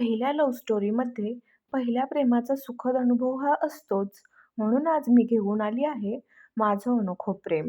पहिल्या लव्ह स्टोरीमध्ये पहिल्या प्रेमाचा सुखद अनुभव हा असतोच. म्हणून आज मी घेऊन आली आहे माझं अनोखं प्रेम.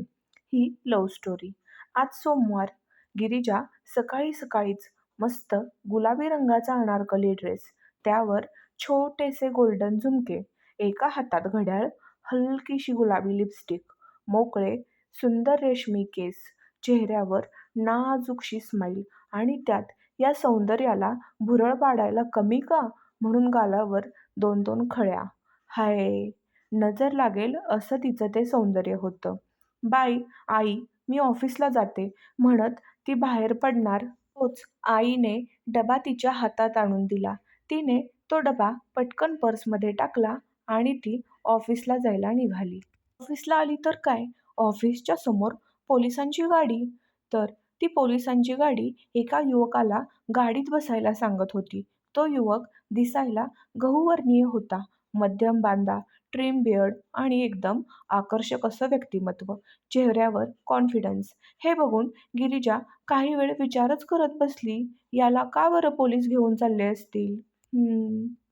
ही लव्ह स्टोरी आज सोमवार. गिरिजा सकाळी सकाळीच मस्त गुलाबी रंगाचा अनारकली ड्रेस त्यावर छोटेसे गोल्डन झुमके. एका हातात घड्याळ हलकीशी गुलाबी लिपस्टिक मोकळे सुंदर रेशमी केस. चेहऱ्यावर नाजूकशी स्माईल आणि त्यात या सौंदर्याला भुरळ पाडायला कमी का? म्हणून गालावर दोन दोन खळ्या. हाय नजर लागेल असं तिचं ते सौंदर्य होतं. बाई आई मी ऑफिसला जाते म्हणत ती बाहेर पडणार. तोच आईने डबा तिच्या हातात आणून दिला. तिने तो डबा पटकन पर्समध्ये टाकला आणि ती ऑफिसला जायला निघाली. ऑफिसला आली तर काय? ऑफिसच्या समोर पोलिसांची गाडी? तर ती पोलिसांची गाडी एका युवकाला गाडीत बसायला सांगत होती. तो युवक दिसायला गहुवर्णीय होता. मध्यम बांधा ट्रिम बियर्ड आणि एकदम आकर्षक असं व्यक्तिमत्व. चेहऱ्यावर कॉन्फिडन्स. हे बघून गिरिजा काही वेळ विचारच करत बसली? याला का बरं पोलीस घेऊन चालले असतील?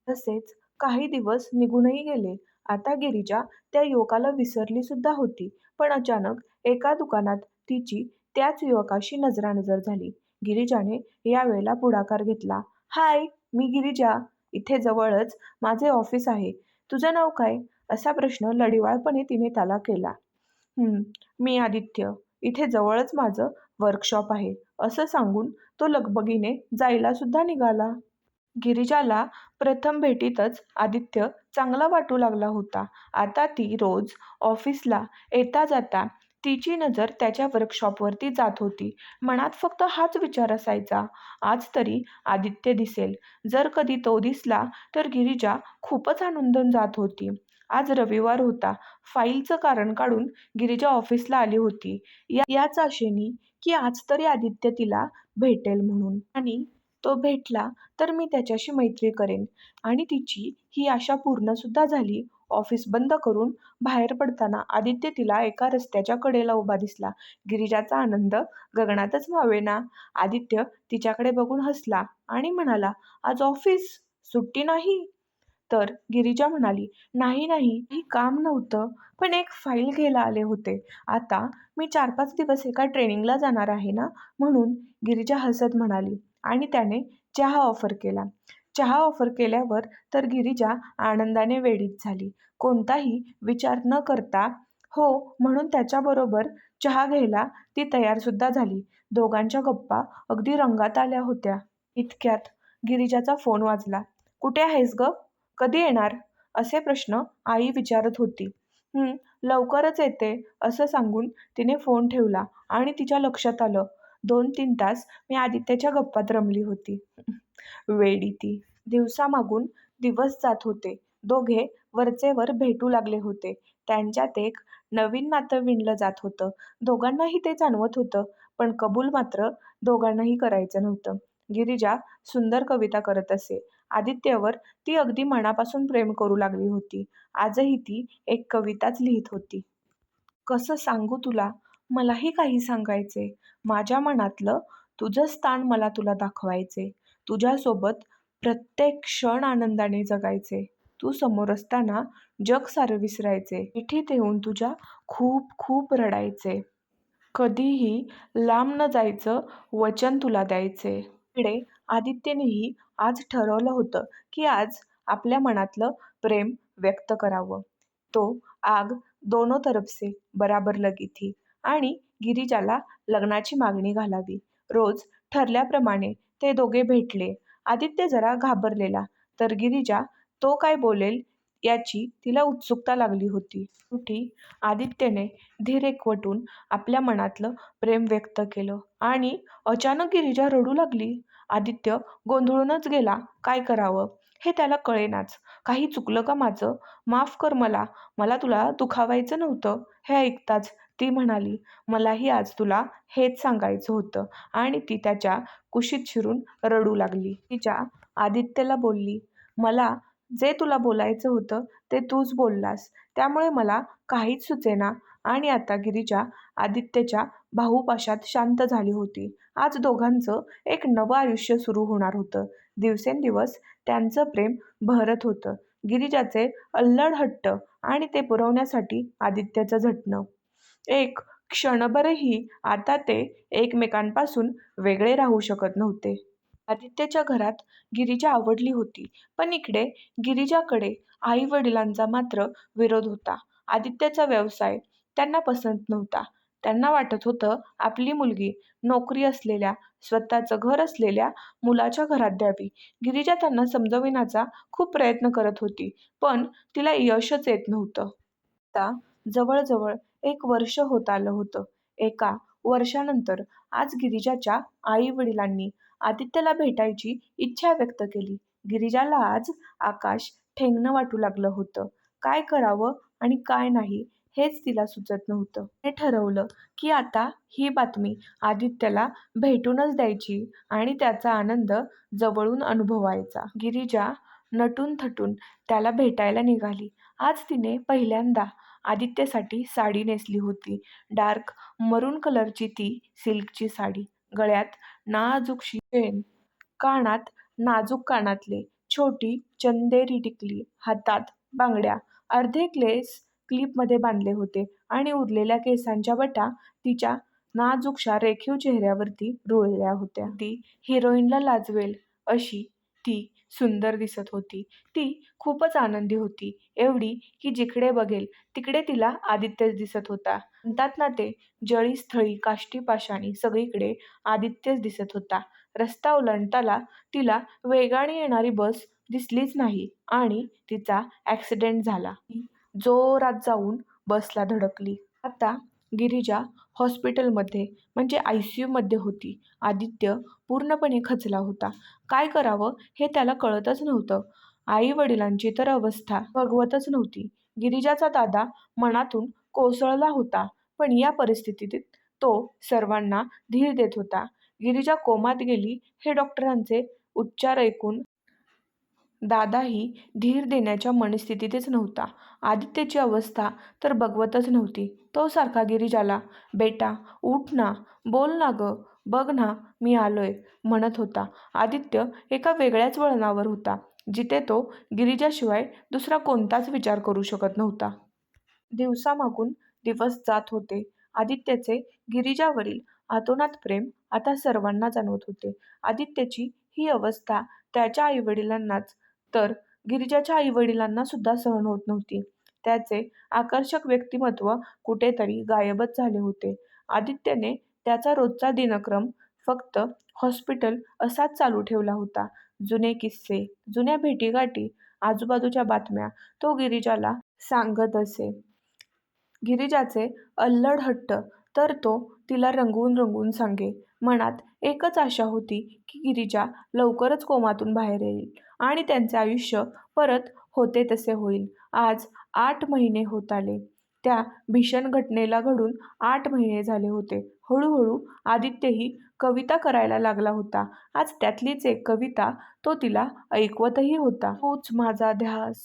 तसेच काही दिवस निघूनही गेले. आता गिरिजा त्या युवकाला विसरली सुद्धा होती. पण अचानक एका दुकानात तिची त्याच युवकाशी नजरानजर झाली. गिरिजाने यावेळेला पुढाकार घेतला. हाय मी गिरिजा. इथे जवळच माझे ऑफिस आहे. तुझं नाव काय? असा प्रश्न लढिवाळपणे तिने त्याला केला. मी आदित्य. इथे जवळच माझं वर्कशॉप आहे. असं सांगून तो लगबगीने जायला सुद्धा निघाला. गिरिजाला प्रथम भेटीतच आदित्य चांगला वाटू लागला होता. आता ती रोज ऑफिसला येता जाता तिची नजर त्याच्या वर्कशॉपवरती जात होती. मनात फक्त हाच विचार असायचा. आज तरी आदित्य दिसेल. जर कधी तो दिसला तर गिरिजा खूपच आनंदून जात होती. आज रविवार होता. फाईलचं कारण काढून गिरिजा ऑफिसला आली होती. या याच आशेनी की आज तरी आदित्य तिला भेटेल म्हणून. आणि तो भेटला तर मी त्याच्याशी मैत्री करेन. आणि तिची ही आशा पूर्ण सुद्धा झाली ऑफिस बंद करून बाहेर पडताना आदित्य तिला एका रस्त्याच्या कडेला उभा दिसला. गिरिजाचा आनंद गगनातच व्हावेना. आदित्य तिच्याकडे बघून हसला आणि म्हणाला आज ऑफिस? सुट्टी नाही? तर गिरिजा म्हणाली नाही नाही ही काम नव्हतं पण एक फाईल घ्यायला आले होते. आता मी चार पाच दिवस एका ट्रेनिंगला जाणार आहे ना? म्हणून गिरिजा हसत म्हणाली आणि त्याने चहा ऑफर केला. चहा ऑफर केल्यावर तर गिरिजा आनंदाने वेडीत झाली. कोणताही विचार न करता हो म्हणून त्याच्याबरोबर चहा घ्यायला ती तयारसुद्धा झाली. दोघांच्या गप्पा अगदी रंगात आल्या होत्या. इतक्यात गिरिजाचा फोन वाजला. कुठे आहेस ग? कधी येणार? असे प्रश्न आई विचारत होती. लवकरच येते असं सांगून तिने फोन ठेवला आणि तिच्या लक्षात आलं. दोन तीन तास मी आदित्याच्या गप्पात रमली होती. वेडी ती. दिवसामागून दिवस जात होते. दोघे वरचेवर भेटू लागले होते. त्यांच्यात एक नवीन नातं विणलं जात होतं. दोघांनाही ते जाणवत होतं पण कबूल मात्र दोघांनाही करायचं नव्हतं. गिरिजा सुंदर कविता करत असे. आदित्यवर ती अगदी मनापासून प्रेम करू लागली होती. आजही ती एक कविताच लिहित होती. कसं सांगू तुला? मलाही काही सांगायचे. माझ्या मनातलं तुझं स्थान मला तुला दाखवायचे. तुझ्यासोबत प्रत्येक क्षण आनंदाने जगायचे. तू समोर असताना जग सारं विसरायचे. मिठीत येऊन तुझ्या खूप खूप रडायचे. कधीही लांब न जायचं वचन तुला द्यायचे. इकडे आदित्यनेही आज ठरवलं होतं की आज आपल्या मनातलं प्रेम व्यक्त करावं. तो आग दोनों तरफ से बराबर लगी थी आणि गिरिजाला लग्नाची मागणी घालावी. रोज ठरल्याप्रमाणे ते दोघे भेटले. आदित्य जरा घाबरलेला. तर गिरिजा तो काय बोलेल याची तिला उत्सुकता लागली होती. शेवटी आदित्यने धीर एकवटून आपल्या मनातलं प्रेम व्यक्त केलं. आणि अचानक गिरिजा रडू लागली. आदित्य गोंधळूनच गेला. काय करावं? हे त्याला कळेनाच. काही चुकलं का माझं? माफ कर मला. मला तुला दुखावायचं नव्हतं. हे ऐकताच ती म्हणाली मलाही आज तुला हेच सांगायचं होतं. आणि ती त्याच्या कुशीत शिरून रडू लागली. तिच्या आदित्यला बोलली मला जे तुला बोलायचं होतं ते तूच बोललास. त्यामुळे मला काहीच सुचेना. आणि आता गिरीजा आदित्यच्या भाऊपाशात शांत झाली होती. आज दोघांचं एक नवं आयुष्य सुरू होणार होतं. दिवसेंदिवस त्यांचं प्रेम बहरत होतं. गिरिजाचे अल्लड हट्ट आणि ते पुरवण्यासाठी आदित्यचं झटणं. एक क्षणभरही आता ते एकमेकांपासून वेगळे राहू शकत नव्हते. आदित्यच्या घरात गिरिजा आवडली होती, पण इकडे गिरिजाकडे आई-वडिलांचा मात्र विरोध होता. आदित्यचा व्यवसाय त्यांना पसंत नव्हता. त्यांना वाटत होतं आपली मुलगी नोकरी असलेल्या, स्वतःचं घर असलेल्या मुलाच्या घरात द्यावी. गिरिजा त्यांना समजविण्याचा खूप प्रयत्न करत होती, पण तिला यशच येत नव्हतं. आता जवळजवळ एक वर्ष होत आलं होतं. एका वर्षानंतर आज गिरिजाच्या आई-वडिलांनी आदित्यला भेटायची इच्छा व्यक्त केली. गिरिजाला आज आकाश ठेंगणं वाटू लागलं होतं. काय करावं आणि काय नाही हेच तिला सुचत नव्हतं. तिने ठरवलं की आता ही बातमी आदित्यला भेटूनच द्यायची आणि त्याचा आनंद जवळून अनुभवायचा. गिरिजा नटून-थटून त्याला भेटायला निघाली. आज तिने पहिल्यांदा आदित्यसाठी साडी नेसली होती. डार्क मरून कलरची ती सिल्कची साडी. गळ्यात नाजूकशी चेन, कानात नाजूक कानातले, छोटी चंदेरी टिकली, हातात बांगड्या. अर्धे क्लेस क्लिपमध्ये बांधले होते आणि उरलेल्या केसांच्या बटा तिच्या नाजूकशा रेखीव चेहऱ्यावरती रुळल्या होत्या. ती हिरोईनला लाजवेल अशी ती सुंदर दिसत होती. ती खूपच आनंदी होती. एवढी की जिकडे बघेल तिकडे तिला आदित्यच दिसत होता. म्हणतात ना ते, जळी स्थळी काष्टी पाषाणी सगळीकडे आदित्यच दिसत होता. रस्ता ओलांडताना तिला वेगाने येणारी बस दिसलीच नाही आणि तिचा ॲक्सिडेंट झाला. जोरात जाऊन बसला धडकली. आता गिरिजा हॉस्पिटलमध्ये म्हणजे आय सी यूमध्ये होती. आदित्य पूर्णपणे खचला होता. काय करावं हे त्याला कळतच नव्हतं. आई-वडिलांची तर अवस्था बघवतच नव्हती. गिरिजाचा दादा मनातून कोसळला होता, पण या परिस्थितीत तो सर्वांना धीर देत होता. गिरिजा कोमात गेली हे डॉक्टरांचे उच्चार ऐकून दादाही धीर देण्याच्या मनस्थितीतच नव्हता. आदित्यची अवस्था तर बघवतच नव्हती. तो सारखा गिरिजाला, बेटा उठ ना, बोल ना गं, बघ ना मी आलोय, म्हणत होता. आदित्य एका वेगळ्याच वळणावर होता, जिथे तो गिरिजाशिवाय दुसरा कोणताच विचार करू शकत नव्हता. दिवसामागून दिवस जात होते. आदित्यचे गिरिजावरील आतोनात प्रेम आता सर्वांना जाणवत होते. आदित्यची ही अवस्था त्याच्या आईवडिलांनाच तर गिरिजाच्या आई-वडिलांना सुद्धा सहन होत नव्हती. त्याचे आकर्षक व्यक्तिमत्व कुठेतरी गायबच झाले होते. आदित्यने त्याचा रोजचा दिनक्रम फक्त हॉस्पिटल असाच चालू ठेवला होता. जुने किस्से, जुन्या भेटीगाठी, आजूबाजूच्या बातम्या तो गिरिजाला सांगत असे. गिरिजाचे अल्लड हट्ट तर तो तिला रंगवून रंगवून सांगे. मनात एकच आशा होती की गिरिजा लवकरच कोमातून बाहेर येईल आणि त्यांचे आयुष्य परत होते तसे होईल. आज आठ महिने होत आले. त्या भीषण घटनेला घडून आठ महिने झाले होते. हळूहळू आदित्यही कविता करायला लागला होता. आज त्यातलीच एक कविता तो तिला ऐकवतही होता. तूच माझा ध्यास,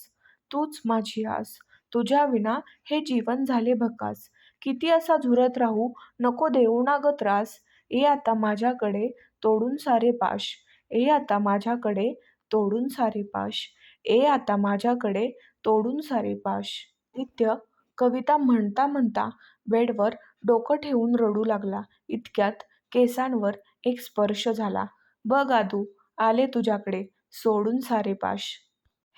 तूच माझी आस, तुझ्या विना हे जीवन झाले भकास. किती असा झुरत राहू, नको देऊ ना ग त्रास. ये आता माझ्याकडे तोडून सारे पाश, ये आता माझ्याकडे तोडून सारे पाश, ए आता माझ्याकडे तोडून सारे पाश. नित्य कविता म्हणता म्हणता बेडवर डोकं ठेवून रडू लागला. इतक्यात केसांवर एक स्पर्श झाला. बघ आदू, आले तुझ्याकडे सोडून सारे पाश.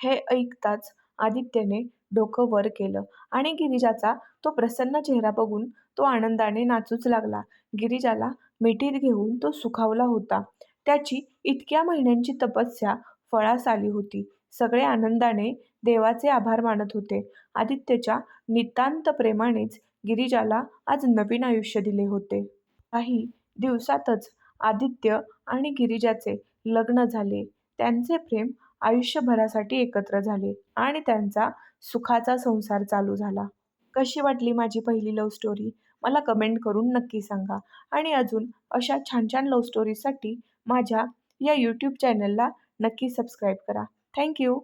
हे ऐकताच आदित्यने डोकं वर केलं आणि गिरिजाचा तो प्रसन्न चेहरा बघून तो आनंदाने नाचूच लागला. गिरिजाला मिठीत घेऊन तो सुखावला होता. त्याची इतक्या महिन्यांची तपस्या फळास आली होती. सगळे आनंदाने देवाचे आभार मानत होते. आदित्यच्या नितांत प्रेमानेच गिरिजाला आज नवीन आयुष्य दिले होते. काही दिवसातच आदित्य आणि गिरिजाचे लग्न झाले. त्यांचे प्रेम आयुष्यभरासाठी एकत्र झाले आणि त्यांचा सुखाचा संसार चालू झाला. कशी वाटली माझी पहिली लव्ह स्टोरी? मला कमेंट करून नक्की सांगा आणि अजून अशा छान छान लव्ह स्टोरीजसाठी माझ्या या यूट्यूब चॅनलला नक्की सबस्क्राईब करा. थँक्यू